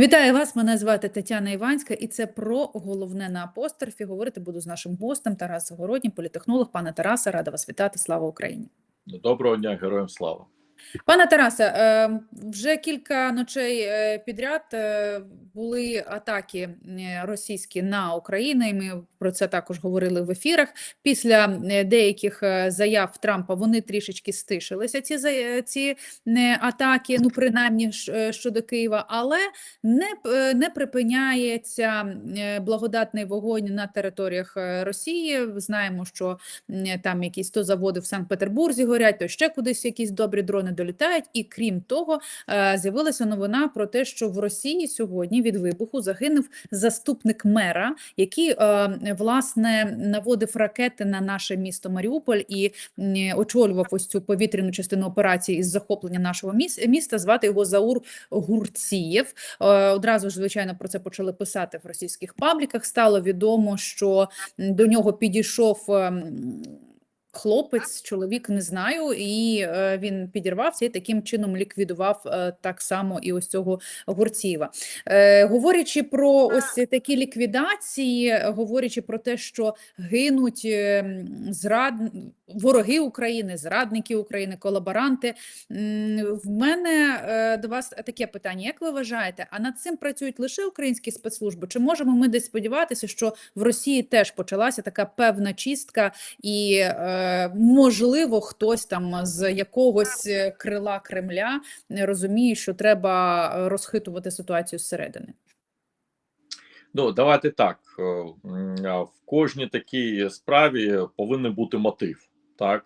Вітаю вас! Мене звати Тетяна Іванська, і це про головне на апострофі. Говорити буду з нашим гостем Тарасом Городнім, політехнолог. Пане Тарасе, рада вас вітати. Слава Україні! Доброго дня, героям слава. Пане Тарасе, е, вже кілька ночей е, підряд е, були атаки російські на Україну, і ми про це також говорили в ефірах. Після деяких заяв Трампа вони трішечки стишилися. Ці ці атаки, ну принаймні щодо Києва, але не не припиняється благодатний вогонь на територіях Росії. Знаємо, що там якісь то заводи в Санкт-Петербурзі горять, то ще кудись якісь добрі дрони долітають. І крім того, е, з'явилася новина про те, що в Росії сьогодні від вибуху загинув заступник мера, який е, власне наводив ракети на наше місто Маріуполь і очолював ось цю повітряну частину операції із захоплення нашого міс- міста. Звати його Заур Гурцієв. Е, Одразу ж, звичайно, про це почали писати в російських пабліках. Стало відомо, що до нього підійшов. Ем, Хлопець, чоловік не знаю, і е, він підірвався і таким чином ліквідував е, так само і ось цього Гурцієва. Е, говорячи про ось такі ліквідації, говорячи про те, що гинуть е, зрад... вороги України, зрадники України, колаборанти. В мене е, до вас таке питання: як ви вважаєте, а над цим працюють лише українські спецслужби? Чи можемо ми десь сподіватися, що в Росії теж почалася така певна чистка, і е, можливо хтось там з якогось е, крила Кремля розуміє, що треба розхитувати ситуацію зсередини? Ну, давайте так. В кожній такій справі повинен бути мотив, так?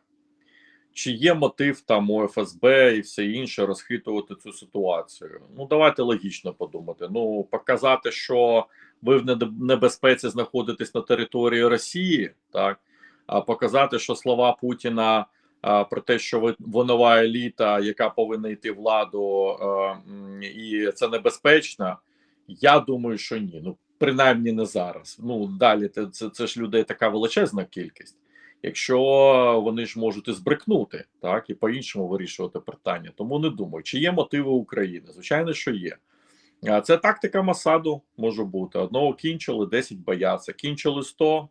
Чи є мотив там у ФСБ і все інше розхитувати цю ситуацію? Ну, давайте логічно подумати. Ну, показати, що ви в небезпеці знаходитесь на території Росії, так? А показати, що слова Путіна а, про те, що ви вонова еліта, яка повинна йти владу, м, і це небезпечно. Я думаю, що ні. Ну, принаймні не зараз. Ну далі це, це ж людей така величезна кількість. Якщо вони ж можуть і збрикнути, так і по-іншому вирішувати питання. Тому не думаю, чи є мотиви України. Звичайно, що є. Це тактика Масаду може бути. Одного кінчили, 10 бояться, кінчили 100,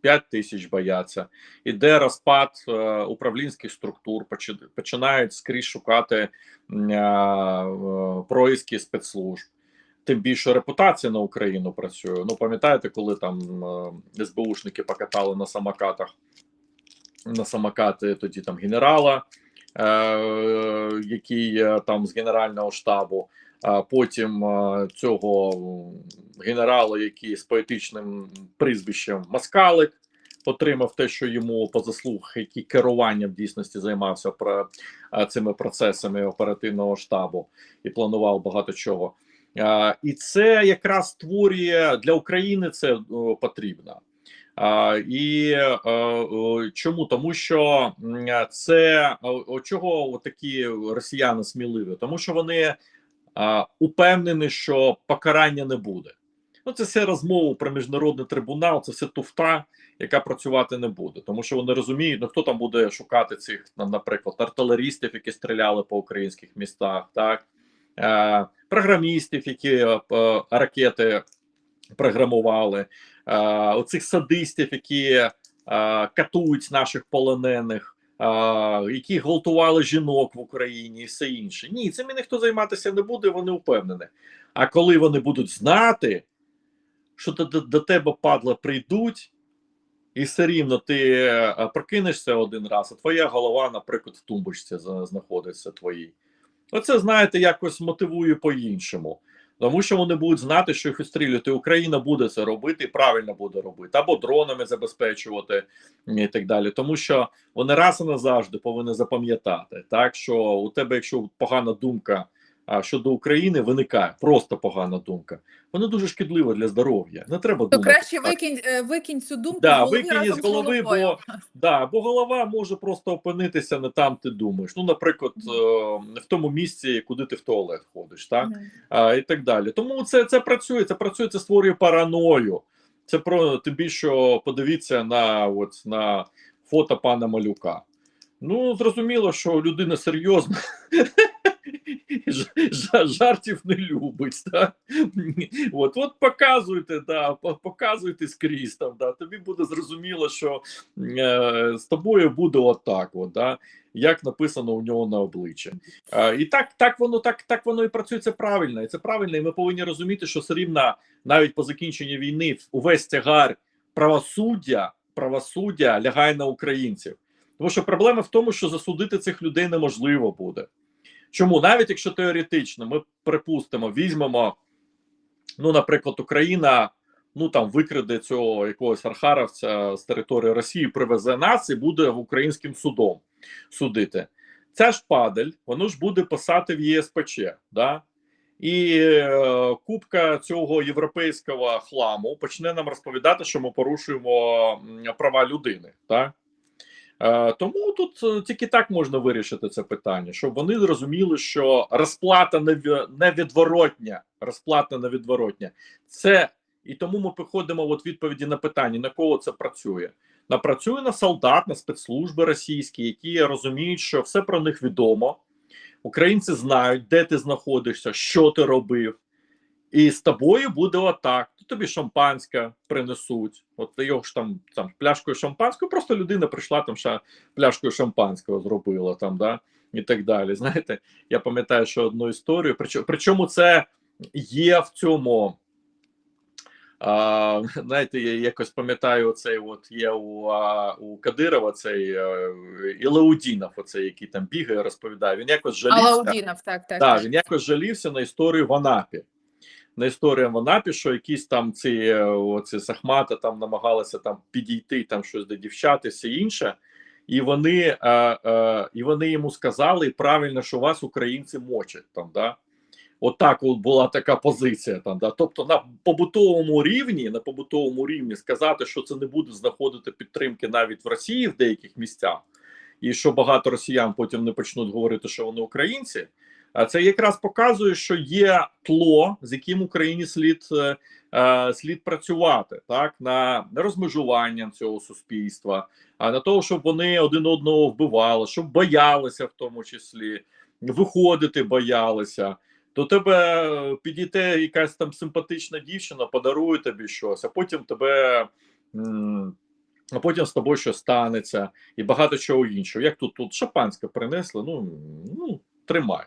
5 тисяч бояться. Іде розпад е, управлінських структур, починають скрізь шукати е, происки спецслужб. Тим більше репутація на Україну працює. Ну, пам'ятаєте, коли там е, СБУшники покатали на самокатах на самокати тоді там генерала, е, який там з Генерального штабу, а потім е, цього генерала, який з поетичним прізвищем Маскалик. Отримав те, що йому по заслугах, який керуванням в дійсності займався про е, цими процесами оперативного штабу і планував багато чого. І це якраз створює для України це потрібно. І е, чому? Тому що це чого такі росіяни сміливі? Тому що вони упевнені, що покарання не буде. Ну, це все розмова про міжнародний трибунал, це все туфта, яка працювати не буде. Тому що вони розуміють, ну хто там буде шукати цих, наприклад, артилерістів, які стріляли по українських містах, так е, програмістів, які е, ракети програмували, е, оцих садистів, які е, катують наших полонених, е, які гвалтували жінок в Україні і все інше. Ні, цим ніхто займатися не буде, вони впевнені. А коли вони будуть знати, що до, до, тебе падла прийдуть, і все рівно ти прокинешся один раз, а твоя голова, наприклад, в тумбочці знаходиться твоїй. Оце, знаєте, якось мотивує по-іншому. Тому що вони будуть знати, що їх відстрілювати. Україна буде це робити і правильно буде робити, або дронами забезпечувати і так далі. Тому що вони раз і назавжди повинні запам'ятати, так що у тебе, якщо погана думка щодо України, виникає просто погана думка. Вона дуже шкідлива для здоров'я. Не треба То думати. краще викинь, е, викинь цю думку Да, викинь з голови, бо да, бо голова може просто опинитися не там, ти думаєш. Ну, наприклад, е, в тому місці, куди ти в туалет ходиш, так а, і так далі. Тому це, це працює, це працює, це створює параною. Це про тим більше подивіться на от на фото пана Малюка. Ну, зрозуміло, що людина серйозна. жартів не любить. Да? От, от показуйте, да, показуйте скрізь там, да, тобі буде зрозуміло, що е, з тобою буде отак, от, да, як написано у нього на обличчі. Е, і так, так воно так, так воно і працює. Це правильно. І це правильно. І ми повинні розуміти, що все рівно навіть по закінченні війни увесь тягар правосуддя, правосуддя лягає на українців. Тому що проблема в тому, що засудити цих людей неможливо буде. Чому навіть якщо теоретично ми припустимо, візьмемо, ну, наприклад, Україна ну там викраде цього якогось архаровця з території Росії, привезе нас і буде українським судом судити. Ця ж падаль, воно ж буде писати в ЄСПЧ, да? і е, купка цього європейського хламу почне нам розповідати, що ми порушуємо права людини. Так? Е, тому тут е, тільки так можна вирішити це питання, щоб вони зрозуміли, що розплата невідворотня, розплата невідворотня. Це і тому ми приходимо от відповіді на питання, на кого це працює. На працює на солдат, на спецслужби російські, які розуміють, що все про них відомо. Українці знають, де ти знаходишся, що ти робив. І з тобою буде отак. То тобі шампанське принесуть. От його ж там, там пляшкою шампанського, просто людина прийшла там ша, пляшкою шампанського зробила там, да, і так далі. Знаєте, я пам'ятаю, що одну історію. Причому, причому це є в цьому. А, знаєте, я якось пам'ятаю, оцей от є у, а, у Кадирова цей е, Ілаудінов, оцей, який там бігає, розповідає. Він якось жалівся. Алаудінов, так, так. Так, так. він якось жалівся на історію в Анапі. На історію в Анапі, що якісь там ці е, оці сахмати там намагалися там підійти там щось до дівчат все інше. І вони, е, е, і вони йому сказали правильно, що вас українці мочать там. Да? Отак от була така позиція там. Да? Тобто на побутовому рівні, на побутовому рівні сказати, що це не буде знаходити підтримки навіть в Росії в деяких місцях, і що багато росіян потім не почнуть говорити, що вони українці. Це якраз показує, що є тло, з яким Україні слід е, е, слід працювати так на розмежування цього суспільства, а на того, щоб вони один одного вбивали, щоб боялися, в тому числі виходити боялися. До тебе е, підійде якась там симпатична дівчина, подарує тобі щось, а потім тебе. А потім з тобою щось станеться, і багато чого іншого. Як тут тут шампанське принесли, ну, ну тримай.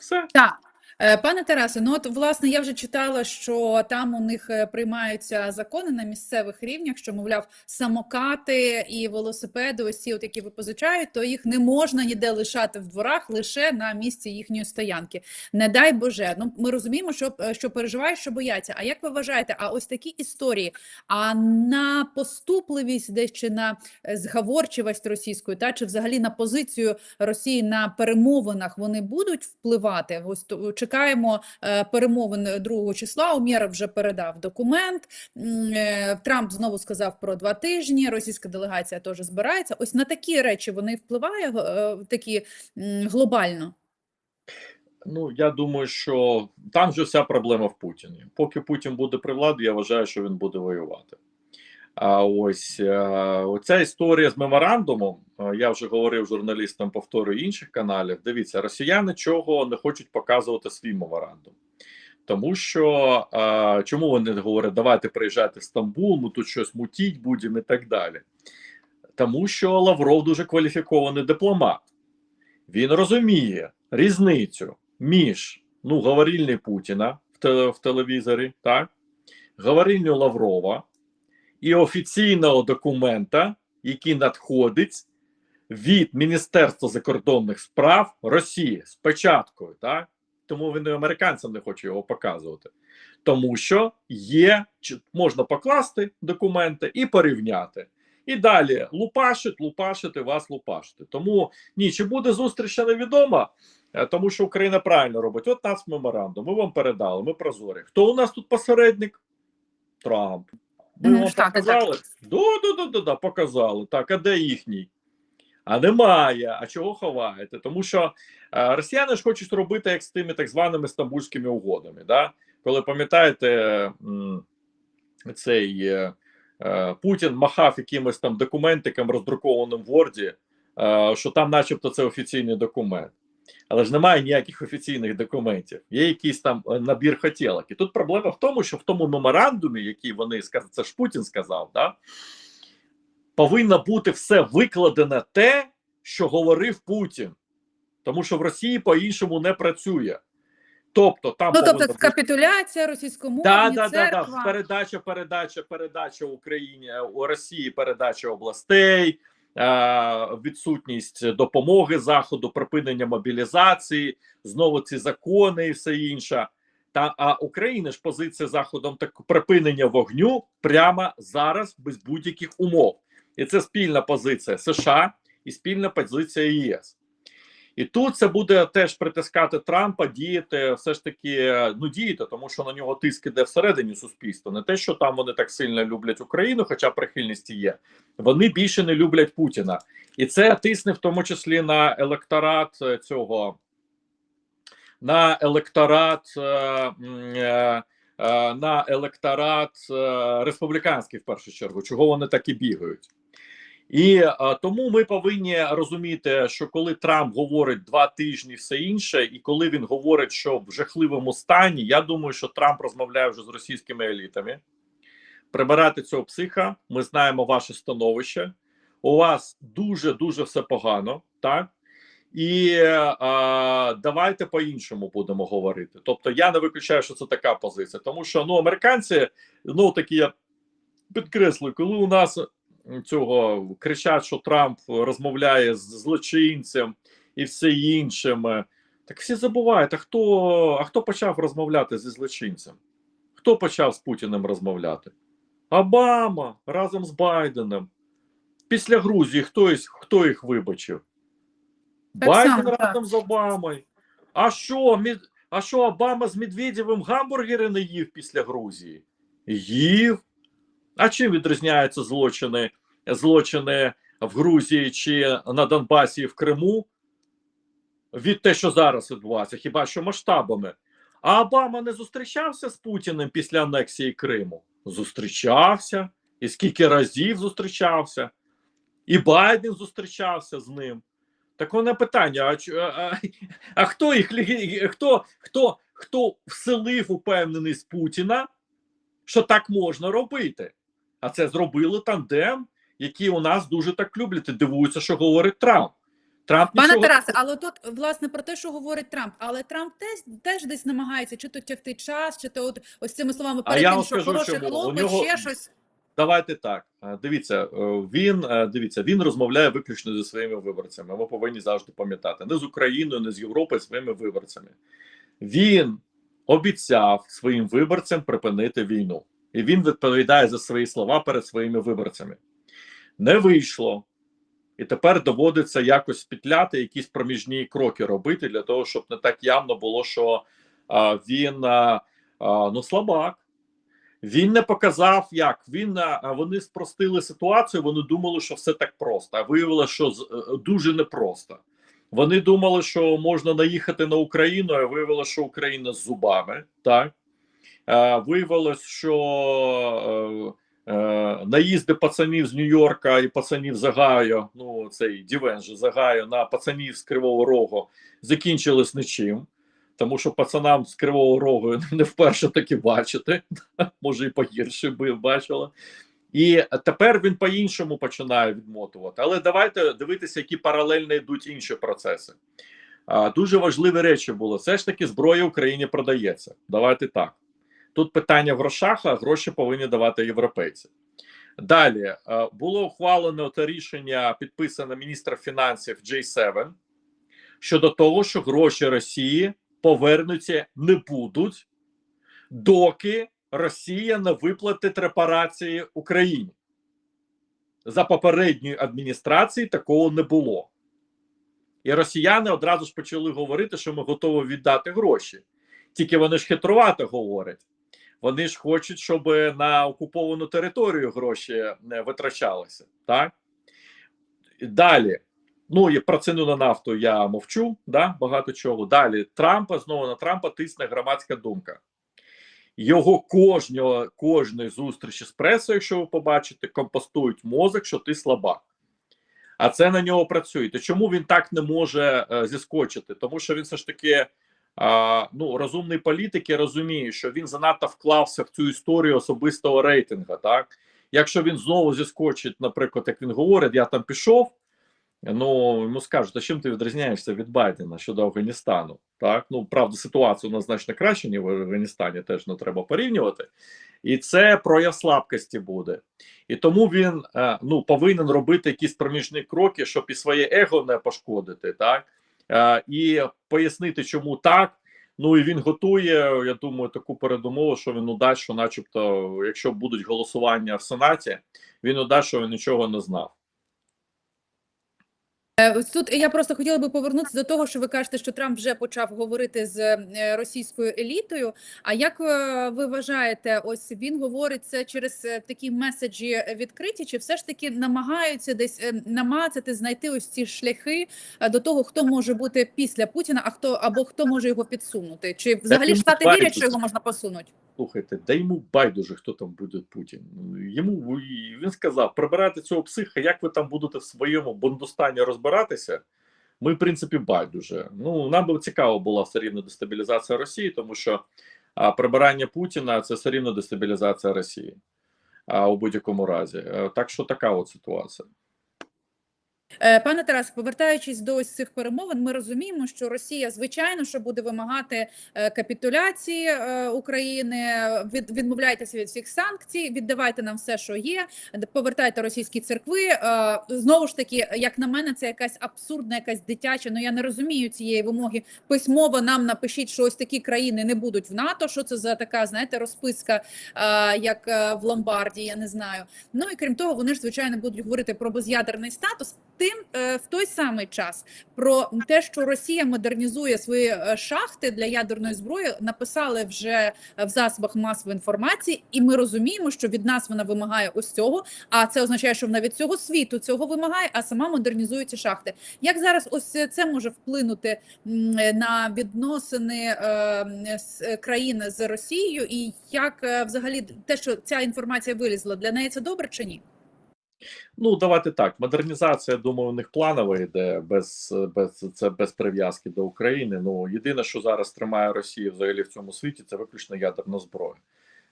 Все. Так. Е, Пане Тарасе, ну от власне я вже читала, що там у них е, приймаються закони на місцевих рівнях, що мовляв, самокати і велосипеди, ось ці, от які ви позичають, то їх не можна ніде лишати в дворах лише на місці їхньої стоянки. Не дай Боже. Ну ми розуміємо, що, е, що переживають, що бояться. А як ви вважаєте, а ось такі історії, а на поступливість десь чи на зговорчивість російської, та чи взагалі на позицію Росії на перемовинах вони будуть впливати? Ось то- чекаємо е, перемовин 2 числа. Умєров вже передав документ. Е, Трамп знову сказав про два тижні. Російська делегація теж збирається. Ось на такі речі вони впливають е, такі глобально. Ну я думаю, що там же вся проблема в Путіні. Поки Путін буде при владі, я вважаю, що він буде воювати. А ось е, оця історія з меморандумом. е, Я вже говорив журналістам, повторюю інших каналів. Дивіться, росіяни чого не хочуть показувати свій меморандум. Тому що е, чому вони говорять, давайте приїжджайте в Стамбул, ми тут щось мутіть будемо і так далі. Тому що Лавров дуже кваліфікований дипломат. Він розуміє різницю між ну, говорильні Путіна в, телевізорі, так, говорильню Лаврова і офіційного документа, який надходить від Міністерства закордонних справ Росії з печаткою, так? Тому він і американцям не хоче його показувати. Тому що є, можна покласти документи і порівняти. І далі лупашить, лупашити, вас лупашити. Тому ні, чи буде зустріч ще невідомо, е, тому що Україна правильно робить. От нас меморандум, ми вам передали, ми прозорі. Хто у нас тут посередник? Трамп. Вам Штати, так. показали? Да, да, да, да, да, показали. Так, а де їхній? А немає. А чого ховаєте? Тому що е, росіяни ж хочуть робити як з тими так званими стамбульськими угодами. Да? Коли пам'ятаєте, цей е, е, Путін махав якимось там документиком, роздрукованим в е, що там, начебто, це офіційний документ. Але ж немає ніяких офіційних документів. Є якийсь там е, набір хотілок. І тут проблема в тому, що в тому меморандумі, який вони сказали, це ж Путін сказав, да, повинно бути все викладене те, що говорив Путін. Тому що в Росії по-іншому не працює. Тобто там Ну, тобто, капітуляція російськомовні, Да, да, да, да. Передача, передача, передача Україні у Росії, передача областей, е, відсутність допомоги заходу, припинення мобілізації, знову ці закони і все інше. Та а України ж позиція заходом так припинення вогню прямо зараз без будь-яких умов, і це спільна позиція США і спільна позиція ЄС. І тут це буде теж притискати Трампа, діяти все ж таки, ну діяти, тому що на нього тиск іде всередині суспільства. Не те, що там вони так сильно люблять Україну, хоча прихильність є. Вони більше не люблять Путіна, і це тисне в тому числі на електорат е, цього, на електорат. е, е, е, На електорат е, республіканський в першу чергу, чого вони так і бігають. І е, тому ми повинні розуміти, що коли Трамп говорить два тижні, все інше, і коли він говорить, що в жахливому стані, я думаю, що Трамп розмовляє вже з російськими елітами. Прибирати цього психа, ми знаємо ваше становище. У вас дуже дуже все погано, так? І е, давайте по-іншому будемо говорити. Тобто, я не виключаю, що це така позиція, тому що ну американці, ну такі я підкреслюю, коли у нас цього кричать, що Трамп розмовляє з злочинцем і все іншим. Так всі забувають, а хто, а хто почав розмовляти зі злочинцем? Хто почав з Путіним розмовляти? Обама разом з Байденом. Після Грузії хто, із- хто їх вибачив? Так Байден так. разом з Обамою. А що, а що Обама з Медведєвим гамбургери не їв після Грузії? Їв. А чим відрізняються злочини, злочини в Грузії чи на Донбасі в Криму від те, що зараз відбувається, хіба що масштабами? А Обама не зустрічався з Путіним після анексії Криму? Зустрічався. І скільки разів зустрічався? І Байден зустрічався з ним. Так воно питання: а, а, а хто їх хто, хто, хто вселив упевненість Путіна, що так можна робити? А це зробили тандем, який у нас дуже так люблять і дивуються, що говорить Трамп. Трамп Пане нічого Тарасе, але тут власне про те, що говорить Трамп, але Трамп теж, теж десь намагається чи то тягти час, чи то от ось цими словами перед тим, що хороший. Хлопець, нього- ще щось. Давайте так. Е, Дивіться, е, він е, дивіться, він розмовляє виключно зі своїми виборцями. Ми повинні завжди пам'ятати не з Україною, не з Європою, своїми виборцями. Він обіцяв своїм виборцям припинити війну, і він відповідає за свої слова перед своїми виборцями. Не вийшло. І тепер доводиться якось петляти, якісь проміжні кроки робити для того, щоб не так явно було, що а, він а, ну слабак. Він не показав, як він а вони спростили ситуацію. Вони думали, що все так просто. А виявилося, що з- е, дуже непросто. Вони думали, що можна наїхати на Україну, а виявилося, що Україна з зубами. Так виявилось, що е, наїзди пацанів з Нью-Йорка і пацанів з Агайо, ну цей Дівен же з на пацанів з Кривого Рогу закінчились нічим. Тому що пацанам з Кривого Рогу не вперше таки бачити, може і погірше би бачила. І тепер він по-іншому починає відмотувати. Але давайте дивитися, які паралельно йдуть інші процеси. Дуже важливі речі були. Все ж таки, зброя Україні продається. Давайте так. Тут питання в грошах, а гроші повинні давати європейці. Далі е, було ухвалено те рішення, підписане міністром фінансів J7 щодо того, що гроші Росії повернуться не будуть, доки Росія не виплатить репарації Україні. За попередньої адміністрації такого не було. І росіяни одразу ж почали говорити, що ми готові віддати гроші. Тільки вони ж хитрувато говорять. Вони ж хочуть, щоб на окуповану територію гроші не витрачалися. Так? Далі. Ну і про ціну на нафту я мовчу, да, багато чого. Далі Трампа знову на Трампа тисне громадська думка. Його кожного, кожної зустрічі з пресою, якщо ви побачите, компостують мозок, що ти слабак. А це на нього працює. То чому він так не може е, зіскочити? Тому що він все ж таки ну, розумний політик і розуміє, що він занадто вклався в цю історію особистого рейтингу. Так, якщо він знову зіскочить, наприклад, як він говорить, я там пішов. Ну йому скажуть, а чим ти відрізняєшся від Байдена щодо Афганістану? Так, ну правда, ситуація у значно краще, ніж в Афганістані, теж не треба порівнювати, і це прояв слабкості буде. І тому він е, ну повинен робити якісь проміжні кроки, щоб і своє его не пошкодити, так і пояснити, чому так. Ну і він готує. Я думаю, таку передумову, що він удасть, що, начебто, якщо будуть голосування в Сенаті, він удасть, що він нічого не знав. Е, ось Тут я просто хотіла би повернутися до того, що ви кажете, що Трамп вже почав говорити з е, російською елітою. А як е, ви вважаєте, ось він говорить це через такі меседжі відкриті, чи все ж таки намагаються десь намацати, знайти ось ці шляхи до того, хто може бути після Путіна, а хто або хто може його підсунути? Чи взагалі штати вірять, що його можна посунути? Слухайте, да йому байдуже, хто там буде Путін. Йому він сказав: прибирайте цього психа, як ви там будете в своєму бондостані розбиратися. Ми, в принципі, байдуже. Ну нам би цікаво була все рівно дестабілізація Росії, тому що а, прибирання Путіна це все рівно дестабілізація Росії. А у будь-якому разі. Е, Так що така от ситуація. Е, Пане Тарас, повертаючись до ось цих перемовин, ми розуміємо, що Росія, звичайно, що буде вимагати е, капітуляції е, України. Від відмовляйтеся від всіх санкцій, віддавайте нам все, що є. Повертайте російські церкви. Знову ж таки, як на мене, це якась абсурдна, якась дитяча. Ну я не розумію цієї вимоги. Письмово нам напишіть, що ось такі країни не будуть в НАТО. Що це за така, знаєте, розписка, як в Ломбардії? Я не знаю. Ну і крім того, вони ж звичайно будуть говорити про без'ядерний статус. Тим е, в той самий час про те, що Росія модернізує свої е, шахти для ядерної зброї, написали вже в засобах масової інформації, і ми розуміємо, що від нас вона вимагає ось цього. А це означає, що вона від цього світу цього вимагає, а сама модернізує ці шахти. Як зараз ось це може вплинути на відносини е, е, країни з Росією, і як е, взагалі те, що ця інформація вилізла, для неї це добре чи ні? Ну, давайте так. Модернізація, думаю, у них планова йде без, без, це без прив'язки до України. Ну, єдине, що зараз тримає Росію взагалі в цьому світі, це виключно ядерна зброя.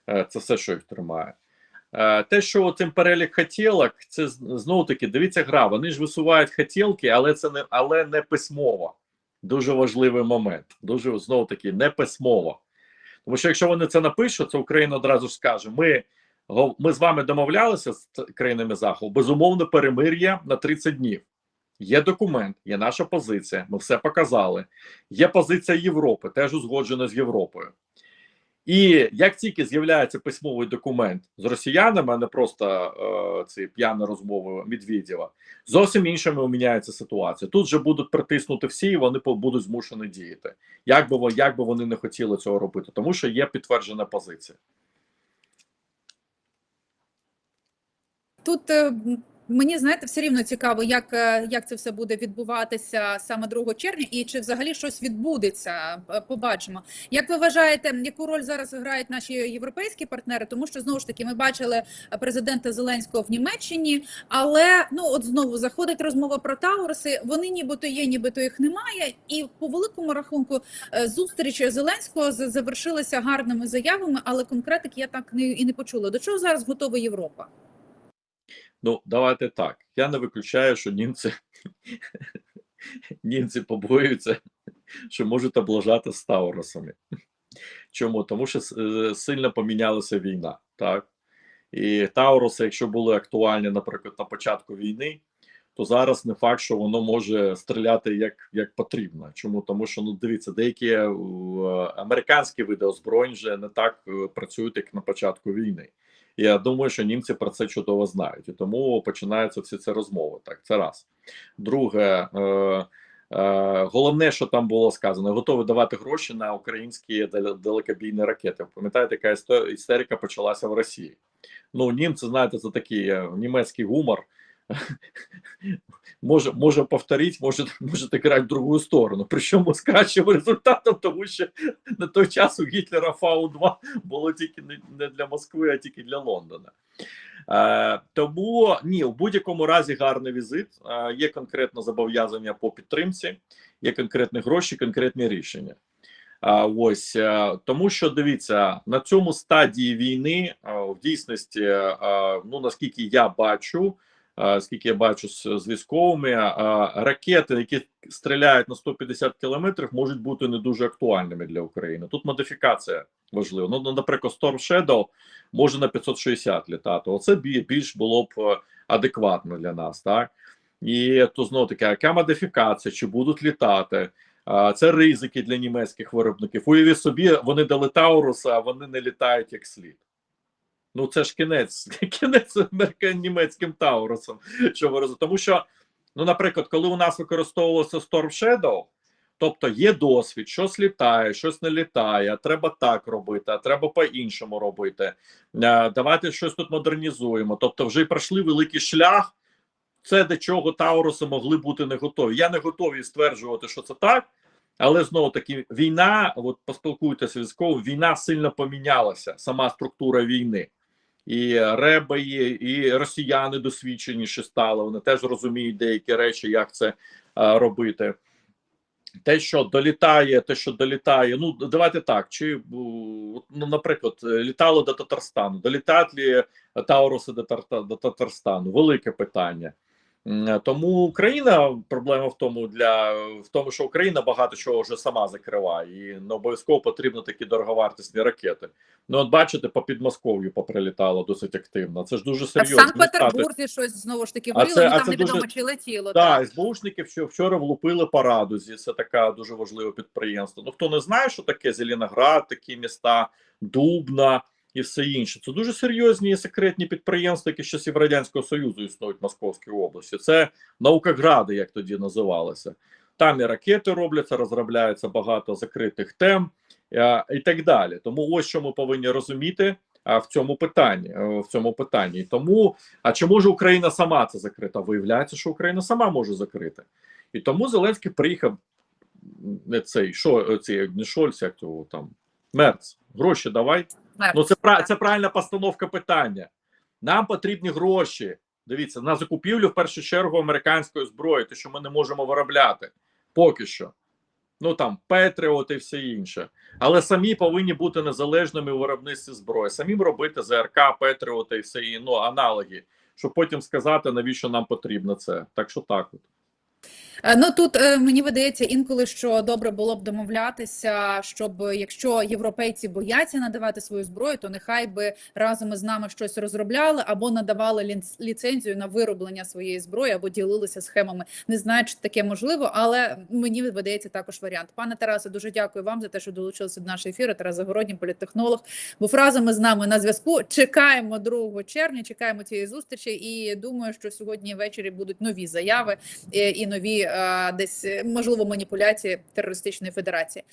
Е, Це все, що їх тримає. Е, Те, що цим перелік хотілок, це знову таки дивіться гра. Вони ж висувають хотілки, але це не але не письмово. Дуже важливий момент. Дуже знову таки не письмово. Тому що якщо вони це напишуть, то Україна одразу скаже: ми Ми з вами домовлялися з країнами Заходу, безумовно, перемир'я на 30 днів. Є документ, є наша позиція. Ми все показали. Є позиція Європи, теж узгоджена з Європою. І як тільки з'являється письмовий документ з росіянами, а не просто е, ці п'яні розмови Медведєва, зовсім іншими міняється ситуація. Тут же будуть притиснути всі, і вони будуть змушені діяти. Як би, як би вони не хотіли цього робити, тому що є підтверджена позиція. Тут е, мені знаєте, все рівно цікаво, як, е, як це все буде відбуватися саме 2 червня, і чи взагалі щось відбудеться. Е, Побачимо. Як ви вважаєте, яку роль зараз грають наші європейські партнери? Тому що знову ж таки ми бачили президента Зеленського в Німеччині, але ну от знову заходить розмова про Тауруси. Вони нібито є, нібито їх немає. І по великому рахунку зустріч Зеленського завершилася гарними заявами, але конкретики я так не і не почула. До чого зараз готова Європа? Ну, давайте так. Я не виключаю, що німці, німці побоюються, що можуть облажати з. Чому? Тому що е, сильно помінялася війна, так? І Тауруси, якщо були актуальні, наприклад, на початку війни, то зараз не факт, що воно може стріляти як, як потрібно. Чому? Тому що ну дивіться, деякі е, американські види озброєнь вже не так е, працюють, як на початку війни. Я думаю, що німці про це чудово знають, і тому починаються всі ці розмови. Так, це раз. Друге, е, е, головне, що там було сказано, готові давати гроші на українські дал- далекобійні ракети. Пам'ятаєте, яка істерика почалася в Росії? Ну, німці, знаєте, це такий е, німецький гумор. може, може повторить, може, може играть в другу сторону. Причому з кращим результатом, тому що на той час у Гітлера Фау-2 було тільки не, для Москви, а тільки для Лондона. Е, тому ні, в будь-якому разі гарний візит. Е, є конкретне зобов'язання по підтримці, є конкретні гроші, конкретні рішення. А, ось е, тому, що дивіться на цьому стадії війни е, в дійсності, е, ну наскільки я бачу, е, скільки я бачу з, з військовими, ракети, які стріляють на 150 кілометрів, можуть бути не дуже актуальними для України. Тут модифікація важлива. Ну, ну, наприклад, Storm Shadow може на 560 літати. Оце більш було б е, адекватно для нас, так і то знову таки, яка модифікація, чи будуть літати. Це ризики для німецьких виробників. Уявіть собі, вони дали Тауруса, а вони не літають як слід. Ну, це ж кінець, кінець німецьким Таурусом. Що? Тому що, ну, наприклад, коли у нас використовувалося Storm Shadow, тобто є досвід, щось літає, щось не літає, треба так робити, а треба по-іншому робити. Давайте щось тут модернізуємо. Тобто, вже пройшли великий шлях. Це до чого Тауруси могли бути не готові. Я не готовий стверджувати, що це так, але знову таки війна, от поспілкуйтеся військово, війна сильно помінялася, сама структура війни. І реби, і, росіяни досвідченіші стали. Вони теж розуміють деякі речі, як це а, робити. Те, що долітає, те, що долітає, ну давайте так. Чи ну, наприклад, літало до Татарстану, долітають ли Тауруси до, Тарта- до Татарстану? Велике питання. М, Тому Україна проблема в тому для в тому, що Україна багато чого вже сама закриває, і не обов'язково потрібно такі дороговартісні ракети. Ну, от бачите, по Підмосков'ю поприлітало досить активно. Це ж дуже в серйозно. Не стати- Санкт-Петербурзі щось знову ж таки це- ну там це невідомо дуже- чи летіло. Так, Так. СБУшників що вчора влупили по радузі. Це така дуже важливе підприємство. Ну хто не знає, що таке Зеленоград, такі міста, Дубна і все інше. Це дуже серйозні і секретні підприємства, які з часів радянського союзу існують в Московській області. Це наукогради, як тоді називалося. Там і ракети робляться, розробляється багато закритих тем е, і так далі. Тому ось що ми повинні розуміти. А в цьому питанні е, в цьому питанні тому а чи може Україна сама це закрита? Виявляється, що Україна сама може закрити. І тому Зеленський приїхав не цей що ці не Шольц, як того там Мерц. Гроші давай. Ну це це правильна постановка питання. Нам потрібні гроші. Дивіться, на закупівлю в першу чергу американської зброї, те, що ми не можемо виробляти поки що. Ну там Петріот і все інше. Але самі повинні бути незалежними у виробництві зброї, самим робити ЗРК, Петріоти і все і, ну, аналоги, щоб потім сказати, навіщо нам потрібно це. Так що так от. Е, Ну тут е, мені видається інколи, що добре було б домовлятися, щоб якщо європейці бояться надавати свою зброю, то нехай би разом із нами щось розробляли або надавали ліцензію на вироблення своєї зброї, або ділилися схемами. Не знаю, чи таке можливо, але мені видається також варіант. Пане Тарасе, дуже дякую вам за те, що долучилися до нашого ефіру. Тарас Загородній, політтехнолог, був разом із нами на зв'язку. Чекаємо 2 червня, чекаємо цієї зустрічі, і думаю, що сьогодні ввечері будуть нові заяви е, і нові десь е, можливо маніпуляції терористичної федерації.